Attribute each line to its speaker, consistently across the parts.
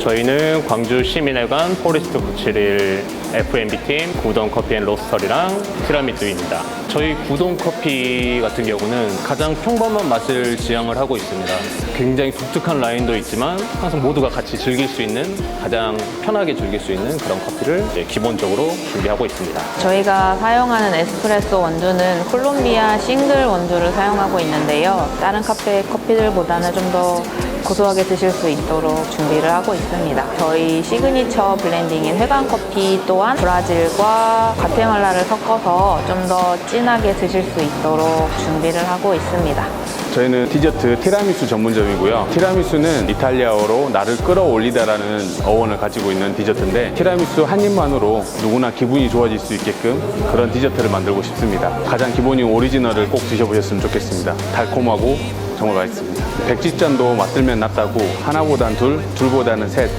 Speaker 1: 저희는 광주 시민회관 포리스트 971 F&B팀 구동 커피 앤 로스터리랑 티라미수입니다. 저희 구동 커피 같은 경우는 가장 평범한 맛을 지향을 하고 있습니다. 굉장히 독특한 라인도 있지만 항상 모두가 같이 즐길 수 있는 가장 편하게 즐길 수 있는 그런 커피를 기본적으로 준비하고 있습니다.
Speaker 2: 저희가 사용하는 에스프레소 원두는 콜롬비아 싱글 원두를 사용하고 있는데요. 다른 카페 커피들보다는 좀더 고소하게 드실 수 있도록 준비를 하고 있습니다. 저희 시그니처 블렌딩인 회관 커피 또한 브라질과 과테말라를 섞어서 좀 더 진하게 드실 수 있도록 준비를 하고 있습니다.
Speaker 3: 저희는 디저트 티라미수 전문점이고요. 티라미수는 이탈리아어로 나를 끌어올리다라는 어원을 가지고 있는 디저트인데 티라미수 한 입만으로 누구나 기분이 좋아질 수 있게끔 그런 디저트를 만들고 싶습니다. 가장 기본인 오리지널을 꼭 드셔보셨으면 좋겠습니다. 달콤하고 정말 맛있습니다. 백지잔도 맛들면 낫다고 하나보단 둘, 둘보다는 셋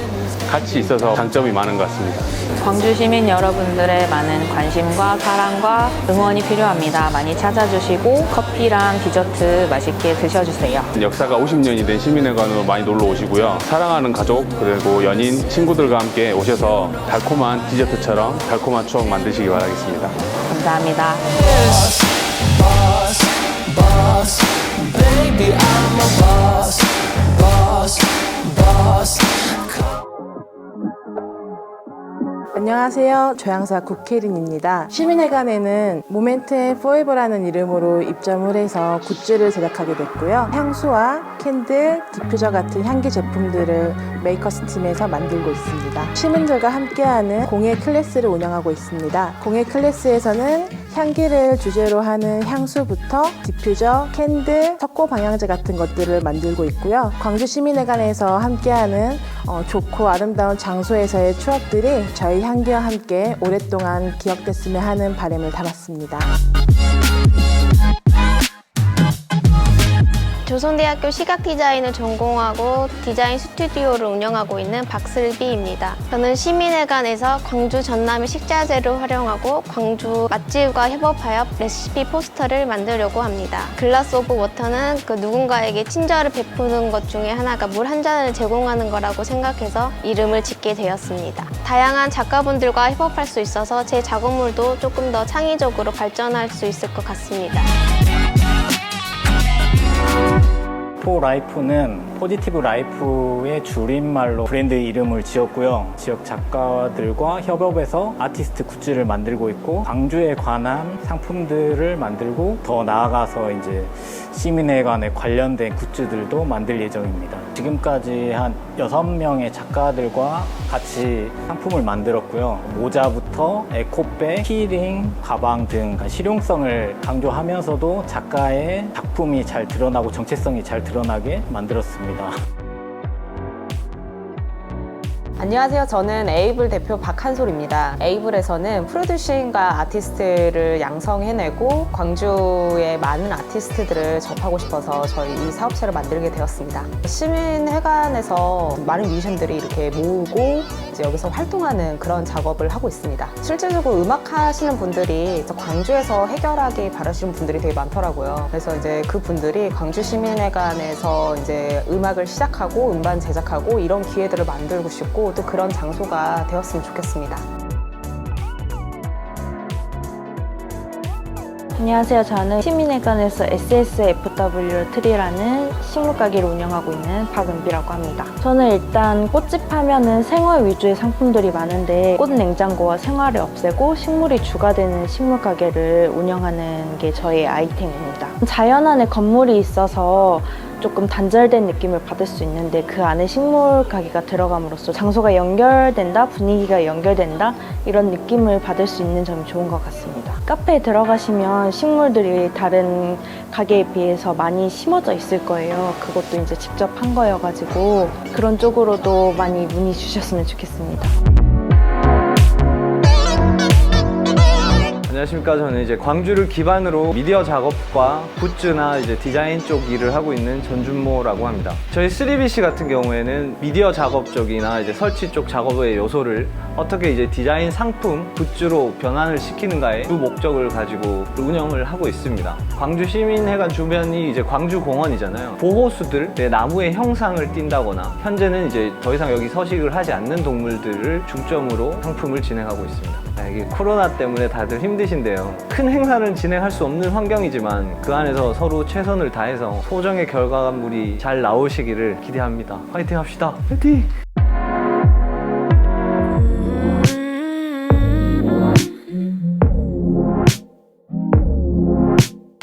Speaker 3: 같이 있어서 장점이 많은 것 같습니다.
Speaker 2: 광주 시민 여러분들의 많은 관심과 사랑과 응원이 필요합니다. 많이 찾아주시고 커피랑 디저트 맛있게 드셔주세요.
Speaker 3: 역사가 50년이 된 시민회관으로 많이 놀러 오시고요. 사랑하는 가족, 그리고 연인, 친구들과 함께 오셔서 달콤한 디저트처럼 달콤한 추억 만드시기 바라겠습니다.
Speaker 2: 감사합니다.
Speaker 4: 안녕하세요. 조향사 국혜린입니다. 시민회관에는 모멘트 앤 포에버라는 이름으로 입점을 해서 굿즈를 제작하게 됐고요. 향수와 캔들, 디퓨저 같은 향기 제품들을 메이커스 팀에서 만들고 있습니다. 시민들과 함께하는 공예 클래스를 운영하고 있습니다. 공예 클래스에서는 향기를 주제로 하는 향수부터 디퓨저, 캔들, 석고 방향제 같은 것들을 만들고 있고요. 광주 시민회관에서 함께하는 어, 좋고 아름다운 장소에서의 추억들이 저희 향기와 함께 오랫동안 기억됐으면 하는 바람을 담았습니다.
Speaker 5: 조선대학교 시각디자인을 전공하고 디자인 스튜디오를 운영하고 있는 박슬비입니다. 저는 시민회관에서 광주 전남의 식자재를 활용하고 광주 맛집과 협업하여 레시피 포스터를 만들려고 합니다. 글라스 오브 워터는 그 누군가에게 친절을 베푸는 것 중에 하나가 물 한 잔을 제공하는 거라고 생각해서 이름을 짓게 되었습니다. 다양한 작가분들과 협업할 수 있어서 제 작업물도 조금 더 창의적으로 발전할 수 있을 것 같습니다.
Speaker 6: 포 라이프는 포지티브 라이프의 줄임말로 브랜드 이름을 지었고요. 지역 작가들과 협업해서 아티스트 굿즈를 만들고 있고 광주에 관한 상품들을 만들고 더 나아가서 이제 시민회관에 관련된 굿즈들도 만들 예정입니다. 지금까지 한 6명의 작가들과 같이 상품을 만들었고요. 모자부터 에코백, 키링, 가방 등 실용성을 강조하면서도 작가의 작품이 잘 드러나고 정체성이 잘 드러나 게 만들었습니다.
Speaker 2: 안녕하세요. 저는 에이블 대표 박한솔입니다. 에이블에서는 프로듀싱과 아티스트를 양성해내고 광주의 많은 아티스트들을 접하고 싶어서 저희 이 사업체를 만들게 되었습니다. 시민회관에서 많은 뮤지션들이 이렇게 모으고 이제 여기서 활동하는 그런 작업을 하고 있습니다. 실질적으로 음악 하시는 분들이 저 광주에서 해결하기 바라시는 분들이 되게 많더라고요. 그래서 이제 그 분들이 광주 시민회관에서 이제 음악을 시작하고 음반 제작하고 이런 기회들을 만들고 싶고 또 그런 장소가 되었으면 좋겠습니다. 안녕하세요. 저는 시민회관에서 SSFW 트리라는 식물 가게를 운영하고 있는 박은비라고 합니다. 저는 일단 꽃집 하면은 생활 위주의 상품들이 많은데 꽃 냉장고와 생활을 없애고 식물이 주가 되는 식물 가게를 운영하는 게 저의 아이템입니다. 자연 안에 건물이 있어서 조금 단절된 느낌을 받을 수 있는데 그 안에 식물 가게가 들어감으로써 장소가 연결된다, 분위기가 연결된다 이런 느낌을 받을 수 있는 점이 좋은 것 같습니다. 카페에 들어가시면 식물들이 다른 가게에 비해서 많이 심어져 있을 거예요. 그것도 이제 직접 한 거여가지고 그런 쪽으로도 많이 문의 주셨으면 좋겠습니다.
Speaker 7: 안녕하십니까. 저는 이제 광주를 기반으로 미디어 작업과 굿즈나 이제 디자인 쪽 일을 하고 있는 전준모라고 합니다. 저희 3BC 같은 경우에는 미디어 작업 쪽이나 이제 설치 쪽 작업의 요소를 어떻게 이제 디자인 상품, 굿즈로 변환을 시키는가에 두 목적을 가지고 운영을 하고 있습니다. 광주 시민회관 주변이 이제 광주 공원이잖아요. 보호수들의 나무의 형상을 띈다거나 현재는 이제 더 이상 여기 서식을 하지 않는 동물들을 중점으로 상품을 진행하고 있습니다. 아, 이게 코로나 때문에 다들 힘드 신데요. 큰 행사는 진행할 수 없는 환경이지만 그 안에서 서로 최선을 다해서 소정의 결과물이 잘 나오시기를 기대합니다. 화이팅 합시다. 화이팅!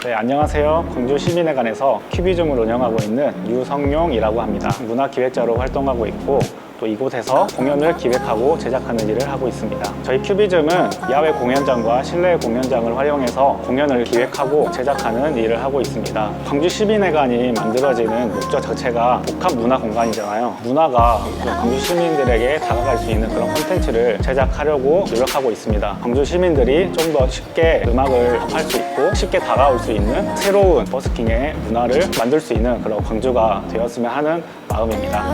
Speaker 6: 네, 안녕하세요. 광주 시민회관에서 큐비즘을 운영하고 있는 유성용이라고 합니다. 문화기획자로 활동하고 있고 또 이곳에서 공연을 기획하고 제작하는 일을 하고 있습니다. 저희 큐비즘은 야외 공연장과 실내 공연장을 활용해서 공연을 기획하고 제작하는 일을 하고 있습니다. 광주 시민회관이 만들어지는 목적 자체가 복합 문화 공간이잖아요. 문화가 광주 시민들에게 다가갈 수 있는 그런 콘텐츠를 제작하려고 노력하고 있습니다. 광주 시민들이 좀 더 쉽게 음악을 접할 수 있고 쉽게 다가올 수 있는 새로운 버스킹의 문화를 만들 수 있는 그런 광주가 되었으면 하는 마음입니다.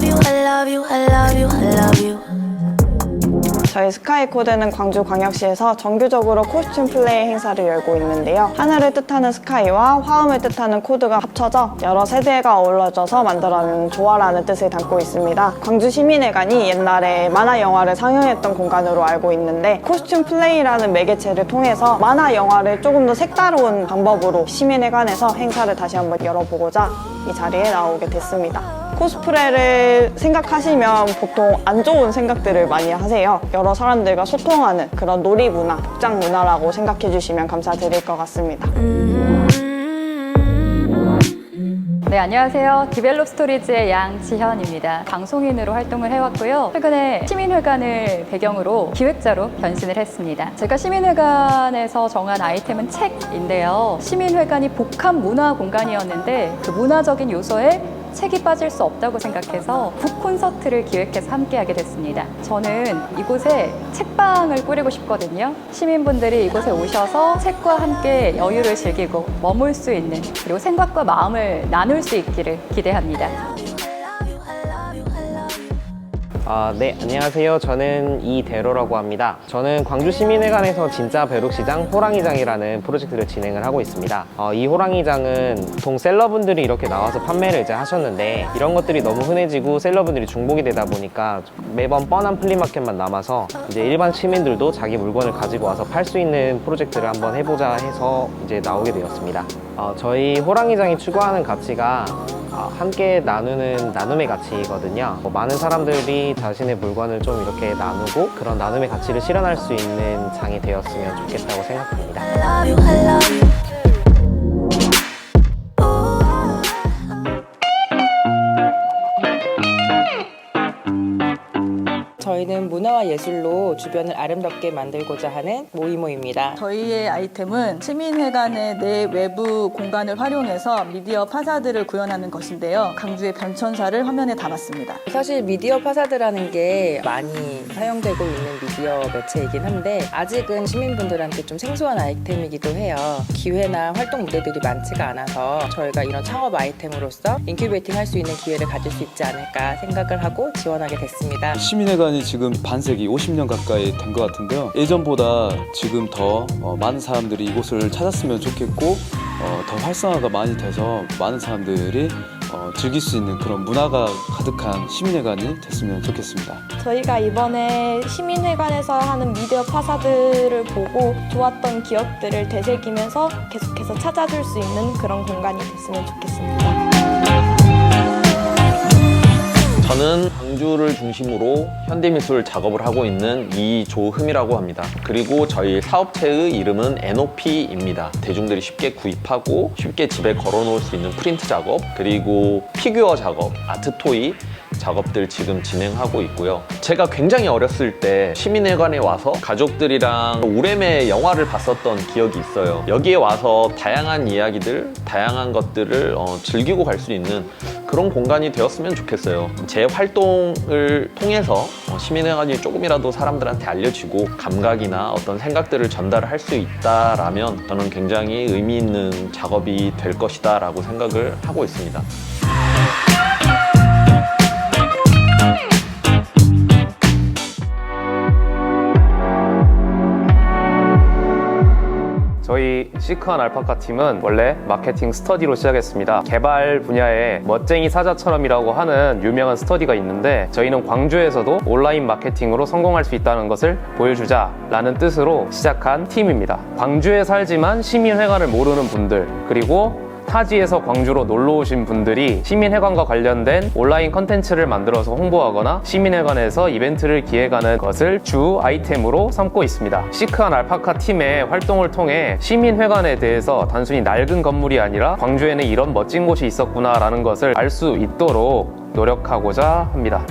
Speaker 8: 저희 스카이코드는 광주 광역시에서 정규적으로 코스튬 플레이 행사를 열고 있는데요. 하늘을 뜻하는 스카이와 화음을 뜻하는 코드가 합쳐져 여러 세대가 어우러져서 만들어낸 조화라는 뜻을 담고 있습니다. 광주 시민회관이 옛날에 만화 영화를 상영했던 공간으로 알고 있는데 코스튬 플레이라는 매개체를 통해서 만화 영화를 조금 더 색다른 방법으로 시민회관에서 행사를 다시 한번 열어보고자 이 자리에 나오게 됐습니다. 코스프레를 생각하시면 보통 안 좋은 생각들을 많이 하세요. 여러 사람들과 소통하는 그런 놀이 문화, 복장 문화라고 생각해 주시면 감사드릴 것 같습니다.
Speaker 9: 네, 안녕하세요. 디벨롭 스토리즈의 양지현입니다. 방송인으로 활동을 해왔고요. 최근에 시민회관을 배경으로 기획자로 변신을 했습니다. 제가 시민회관에서 정한 아이템은 책인데요. 시민회관이 복합 문화 공간이었는데 그 문화적인 요소에 책이 빠질 수 없다고 생각해서 북 콘서트를 기획해서 함께하게 됐습니다. 저는 이곳에 책방을 꾸리고 싶거든요. 시민분들이 이곳에 오셔서 책과 함께 여유를 즐기고 머물 수 있는 그리고 생각과 마음을 나눌 수 있기를 기대합니다.
Speaker 10: 아, 네, 안녕하세요. 저는 이대로라고 합니다. 저는 광주시민회관에서 진짜 벼룩시장 호랑이장이라는 프로젝트를 진행을 하고 있습니다. 어, 이 호랑이장은 보통 셀러분들이 이렇게 나와서 판매를 이제 하셨는데 이런 것들이 너무 흔해지고 셀러분들이 중복이 되다 보니까 매번 뻔한 플리마켓만 남아서 이제 일반 시민들도 자기 물건을 가지고 와서 팔 수 있는 프로젝트를 한번 해보자 해서 이제 나오게 되었습니다. 어, 저희 호랑이장이 추구하는 가치가 어, 함께 나누는 나눔의 가치거든요. 뭐 많은 사람들이 자신의 물건을 좀 이렇게 나누고 그런 나눔의 가치를 실현할 수 있는 장이 되었으면 좋겠다고 생각합니다.
Speaker 11: 예술로 주변을 아름답게 만들고자 하는 모이모입니다.
Speaker 12: 저희의 아이템은 시민회관의 내 외부 공간을 활용해서 미디어 파사드를 구현하는 것인데요. 강주의 변천사를 화면에 담았습니다.
Speaker 11: 사실 미디어 파사드라는 게 많이 사용되고 있는 미디어 매체이긴 한데 아직은 시민분들한테 좀 생소한 아이템이기도 해요. 기회나 활동 무대들이 많지가 않아서 저희가 이런 창업 아이템으로서 인큐베이팅 할 수 있는 기회를 가질 수 있지 않을까 생각을 하고 지원하게 됐습니다.
Speaker 13: 시민회관이 지금 반세기 50년 가까이 된 것 같은데요. 예전보다 지금 더 어, 많은 사람들이 이곳을 찾았으면 좋겠고 어, 더 활성화가 많이 돼서 많은 사람들이 어, 즐길 수 있는 그런 문화가 가득한 시민회관이 됐으면 좋겠습니다.
Speaker 2: 저희가 이번에 시민회관에서 하는 미디어 파사드를 보고 좋았던 기억들을 되새기면서 계속해서 찾아줄 수 있는 그런 공간이 됐으면 좋겠습니다.
Speaker 14: 저는 광주를 중심으로 현대미술 작업을 하고 있는 이조흠이라고 합니다. 그리고 저희 사업체의 이름은 NOP입니다. 대중들이 쉽게 구입하고 쉽게 집에 걸어 놓을 수 있는 프린트 작업, 그리고 피규어 작업, 아트토이 작업들 지금 진행하고 있고요. 제가 굉장히 어렸을 때 시민회관에 와서 가족들이랑 우레메 영화를 봤었던 기억이 있어요. 여기에 와서 다양한 이야기들, 다양한 것들을 어, 즐기고 갈 수 있는 그런 공간이 되었으면 좋겠어요. 제 활동 을 통해서 어, 시민회관이 조금이라도 사람들한테 알려지고 감각이나 어떤 생각들을 전달할 수 있다라면 저는 굉장히 의미 있는 작업이 될 것이다 라고 생각을 하고 있습니다.
Speaker 15: 시크한 알파카 팀은 원래 마케팅 스터디로 시작했습니다. 개발 분야에 멋쟁이 사자처럼이라고 하는 유명한 스터디가 있는데 저희는 광주에서도 온라인 마케팅으로 성공할 수 있다는 것을 보여주자라는 뜻으로 시작한 팀입니다. 광주에 살지만 시민회관을 모르는 분들 그리고 타지에서 광주로 놀러 오신 분들이 시민회관과 관련된 온라인 컨텐츠를 만들어서 홍보하거나 시민회관에서 이벤트를 기획하는 것을 주 아이템으로 삼고 있습니다. 시크한 알파카 팀의 활동을 통해 시민회관에 대해서 단순히 낡은 건물이 아니라 광주에는 이런 멋진 곳이 있었구나라는 것을 알 수 있도록 노력하고자 합니다.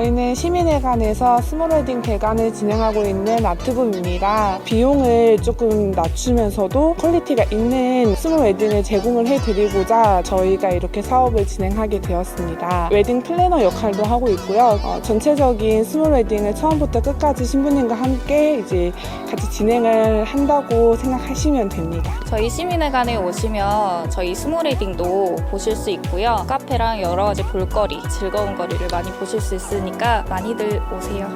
Speaker 16: 저희는 시민회관에서 스몰웨딩 대관을 진행하고 있는 아트붐입니다. 비용을 조금 낮추면서도 퀄리티가 있는 스몰웨딩을 제공을 해드리고자 저희가 이렇게 사업을 진행하게 되었습니다. 웨딩 플래너 역할도 하고 있고요. 어, 전체적인 스몰웨딩을 처음부터 끝까지 신부님과 함께 이제 같이 진행을 한다고 생각하시면 됩니다.
Speaker 17: 저희 시민회관에 오시면 저희 스몰웨딩도 보실 수 있고요. 카페랑 여러 가지 볼거리, 즐거운 거리를 많이 보실 수 있으니 까 많이들 오세요.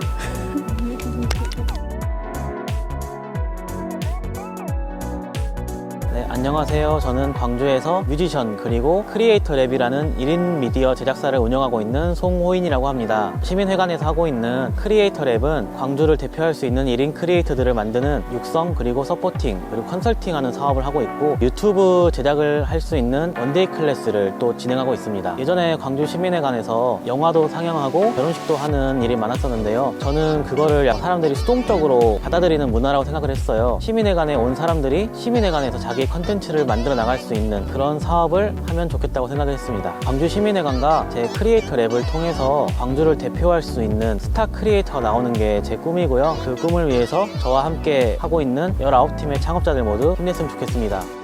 Speaker 18: 네, 안녕하세요. 저는 광주에서 뮤지션 그리고 크리에이터 랩이라는 1인 미디어 제작사를 운영하고 있는 송호인이라고 합니다. 시민회관에서 하고 있는 크리에이터 랩은 광주를 대표할 수 있는 1인 크리에이터들을 만드는 육성 그리고 서포팅 그리고 컨설팅하는 사업을 하고 있고 유튜브 제작을 할 수 있는 원데이 클래스를 또 진행하고 있습니다. 예전에 광주 시민회관에서 영화도 상영하고 결혼식도 하는 일이 많았었는데요. 저는 그거를 약 사람들이 수동적으로 받아들이는 문화라고 생각을 했어요. 시민회관에 온 사람들이 시민회관에서 자기 컨텐츠를 만들어 나갈 수 있는 그런 사업을 하면 좋겠다고 생각했습니다. 광주 시민회관과 제 크리에이터 랩을 통해서 광주를 대표할 수 있는 스타 크리에이터가 나오는 게 제 꿈이고요. 그 꿈을 위해서 저와 함께 하고 있는 19팀의 창업자들 모두 힘냈으면 좋겠습니다.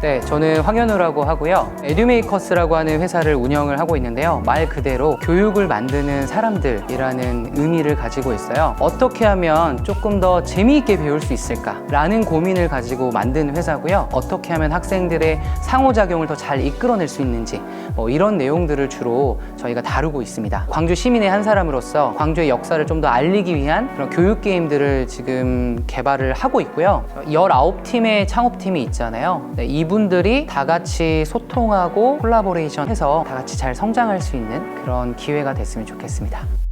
Speaker 19: 네, 저는 황현우라고 하고요. 에듀메이커스라고 하는 회사를 운영을 하고 있는데요. 말 그대로 교육을 만드는 사람들이라는 의미를 가지고 있어요. 어떻게 하면 조금 더 재미있게 배울 수 있을까라는 고민을 가지고 만든 회사고요. 어떻게 하면 학생들의 상호작용을 더 잘 이끌어낼 수 있는지 뭐 이런 내용들을 주로 저희가 다루고 있습니다. 광주 시민의 한 사람으로서 광주의 역사를 좀 더 알리기 위한 그런 교육 게임들을 지금 개발을 하고 있고요. 19팀의 창업팀이 있잖아요. 네, 이분들이 다 같이 소통하고 콜라보레이션 해서 다 같이 잘 성장할 수 있는 그런 기회가 됐으면 좋겠습니다.